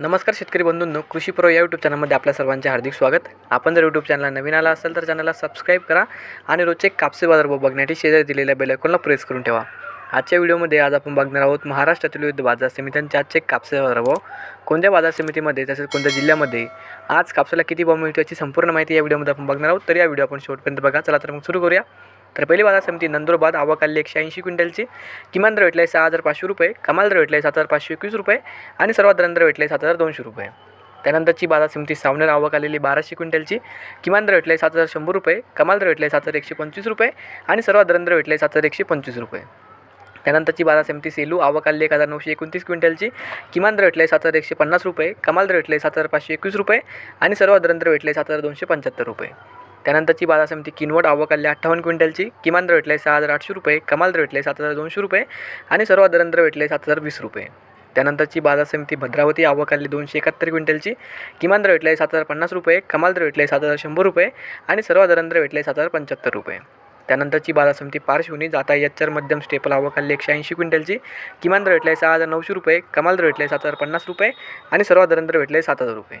नमस्कार शेतकरी बंधूंनो कृषी प्रो या यूट्यूब चॅनलमध्ये आपल्या सर्वांचे हार्दिक स्वागत. आपण जर यूट्यूब चॅनलला नवीन आला असेल तर चॅनलला सबस्क्राईब करा आणि रोजचे कापसे बाजारभाव बघण्यासाठी शेजारी दिलेल्या बेलायकॉनला प्रेस करून ठेवा. आजच्या व्हिडिओमध्ये आज आपण बघणार आहोत महाराष्ट्रातील विविध बाजार समित्यांचे आजचे कापसे बाजारभाव कोणत्या बाजार समितीमध्ये तसेच कोणत्या जिल्ह्यामध्ये आज कापसाला किती भाव मिळतो याची संपूर्ण माहिती या व्हिडिओमध्ये आपण बघणार आहोत. तर या व्हिडिओ आपण शेवटपर्यंत बघा. चला तर मग सुरू करूया. तर पहिली बाजार समिती नंदुरबाद आवाकाली एकशे ऐंशी क्विंटलची. किमान दर भेटला आहे सहा हजार पाचशे रुपये कमाल दर भेटला आहे सात हजार पाचशे एकवीस रुपये आणि सर्वात दर भेटले आहे सात हजार दोनशे रुपये. त्यानंतरची बाजार समिती सावनेर आवक आलेली बाराशे क्विंटलची. किमान दर भेटले आहे सात हजार शंभर रुपये कमाल दर भेटले आहे सात हजार एकशे पंचवीस रुपये आणि सर्वात दर भेटले आहे सात हजार एकशे पंचवीस रुपये. त्यानंतरची बाजार समिती सेलू आवक एक हजार नऊशे एकोणतीस क्विंटलची. किमान दर भेटले आहे सात हजार एकशे पन्नास रुपये कमाल दर भेटले आहे सात हजार पाचशे एकवीस रुपये आणि सर्वात दर भेटले आहे सात हजार दोनशे पंच्याहत्तर रुपये. त्यानंतरची बाजार समिती किनवट आवक आली अठ्ठावन्न क्विंटलची किमान दर भेटले आहे सहा हजार आठशे रुपये कमाल दर भेटले आहे सात हजार दोनशे रुपये आणि सर्वात दर भेटले आहे सात हजार वीस रुपये. त्यानंतरची बाजार समिती भद्रावती आवक आली दोनशे एकाहत्तर क्विंटलची किमान दर भेटले आहे सात हजार पन्नास रुपये कमाल दर भेटले आहे सात हजार शंभर रुपये आणि सर्वात दर भेटले आहे सात हजार पंच्याहत्तर रुपये. त्यानंतरची बाजार समिती पार्श्वनी जाता यच्चर मध्यम स्टेपल आवक आली एकशे ऐंशी क्विंटलची किमान दर भेटले आहे सहा हजार नऊशे रुपये कमाल दर भेटले आहे सात हजार पन्नास रुपये आणि सर्वात दर भेटले आहे सात हजार रुपये.